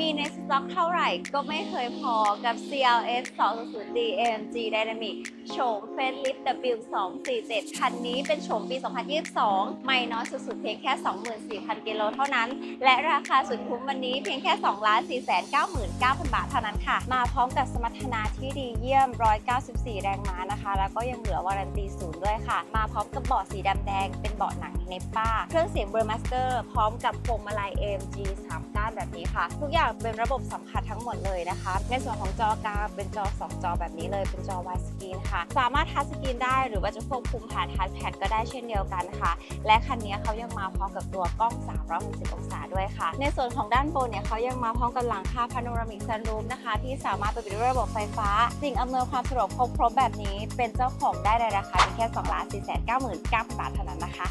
มีในสต็อกเท่าไหร่ก็ไม่เคยพอกับ CLS 200 D AMG Dynamic โฉมเฟ l ลิฟ W247 คันนี้เป็นโฉมปี 2022 ไม่น้อยสุดๆ เพียงแค่ 24,000 กิโลเท่านั้น และราคาสุดคุ้มวันนี้เพียงแค่ 2,499,000 บาทเท่านั้นค่ะ มาพร้อมกับสมรรถนะที่ดีเยี่ยม 194 แรงม้านะคะ แล้วก็ยังเหลือวารันตีศูนย์ด้วยค่ะ มาพร้อมกับเบาะสีดำแดง เป็นเบาะหนังเนปป้า เครื่องเสียงเบอร์มาสเตอร์ พร้อมกับพวงมาลัย AMG 3ก้าน แบบนี้ค่ะ ทุกอย่างเป็นระบบสัมผัสทั้งหมดเลยนะคะ ในส่วนของจอกลางเป็นจอ 2 จอแบบนี้เลยเป็นจอ Wide Screen ค่ะ สามารถทัชสกรีนได้หรือว่าจะควบคุมผ่านทัชแพดก็ได้เช่นเดียวกันค่ะ และคันนี้เขายังมาพร้อมกับตัวกล้อง 360 องศาด้วยค่ะ ในส่วนของด้านบนเนี่ยเขายังมาพร้อมกับหลังคาพาโนรามิกซันรูมนะคะ ที่สามารถเปิดด้วยระบบไฟฟ้า สิ่งอำนวยความสะดวกครบๆแบบนี้ เป็นเจ้าของได้ในราคาเพียงแค่2 4 9 9 0 0 0บาทเท่านั้นนะคะ